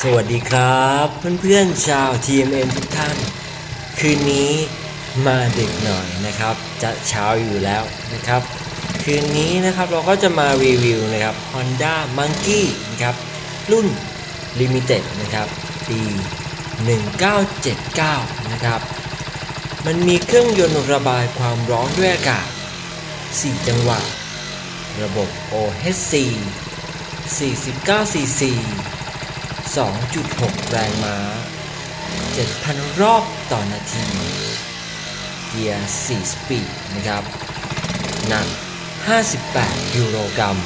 สวัสดีครับเพื่อนๆชาว TMN ทุกท่าน คืนนี้มาดึกหน่อยนะครับ จะเช้าอยู่แล้วนะครับ คืนนี้นะครับเราก็จะมารีวิวนะครับ Honda Monkey นะครับ รุ่น Limited นะครับ ปี 1979 นะครับ มันมีเครื่องยนต์ระบายความร้อนด้วยอากาศ 4 จังหวะ ระบบ OHC 49 cc 2.6 แรงม้า 7,000 รอบต่อนาที เกียร์ 4 สปีดนะครับ หนัก 58กิโลกรัม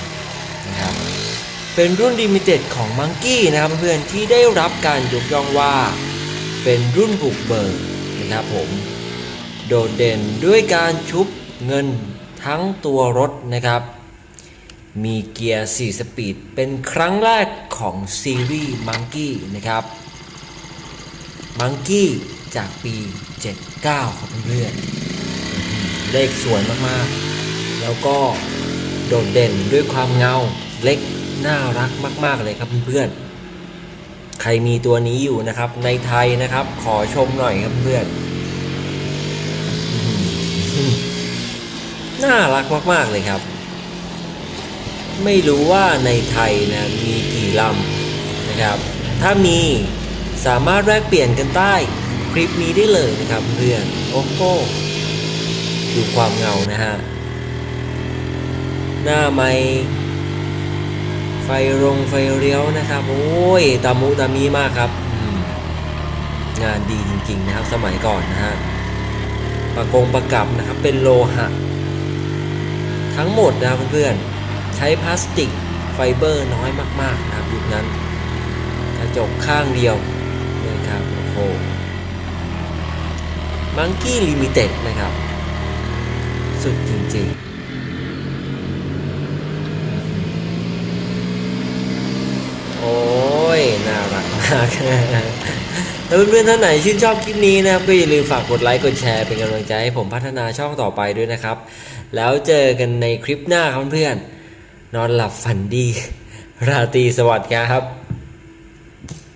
นะครับ เป็นรุ่นลิมิเต็ดของมังกี้นะครับเพื่อนๆที่ได้รับการยกย่องว่า เป็นรุ่นบุกเบิกนะครับผม โดดเด่นด้วยการชุบเงินทั้งตัวรถนะครับ มีเกียร์ 4 สปีด เป็นครั้งแรกของซีรีส์ Monkey นะครับ Monkey จากปี 79 ครับเพื่อนๆเลขสวยมากๆ แล้วก็โดดเด่นด้วยความเงาเล็กน่ารักมาก ๆ เลยครับเพื่อนๆ ใครมีตัวนี้อยู่นะครับ ในไทยนะครับ ขอชมหน่อยครับเพื่อนน่ารักมาก ๆ เลยครับ ไม่รู้ว่าในไทยนะมีกี่ลำนะครับ ถ้ามีสามารถแลกเปลี่ยนกันใต้คลิปนี้ได้เลยนะครับเพื่อนโอ้โหดูความเงานะฮะ หน้าไม่ไฟรงไฟเลี้ยวนะครับ โอ้ยตามุตามีมากครับ งานดีจริง ๆ นะครับ สมัยก่อนนะฮะประกงประกับนะครับ เป็นโลหะ ทั้งหมดนะครับเพื่อนๆ ใช้พลาสติกไฟเบอร์น้อยมากๆนะครับยุคนั้นกระจกข้างเดียวนะครับโอ้โหมังกี้ลิมิเต็ดนะครับ สุดจริง ๆโอ้ย น่ารักมากถ้าเพื่อนๆท่านไหนชื่นชอบคลิปนี้นะครับ ก็อย่าลืมฝากกดไลค์ กดแชร์เป็นกำลังใจให้ผมพัฒนาช่องต่อไปด้วยนะครับ แล้วเจอกันในคลิปหน้าครับเพื่อนๆ นอนหลับฝันดี ราตรีสวัสดิ์ครับ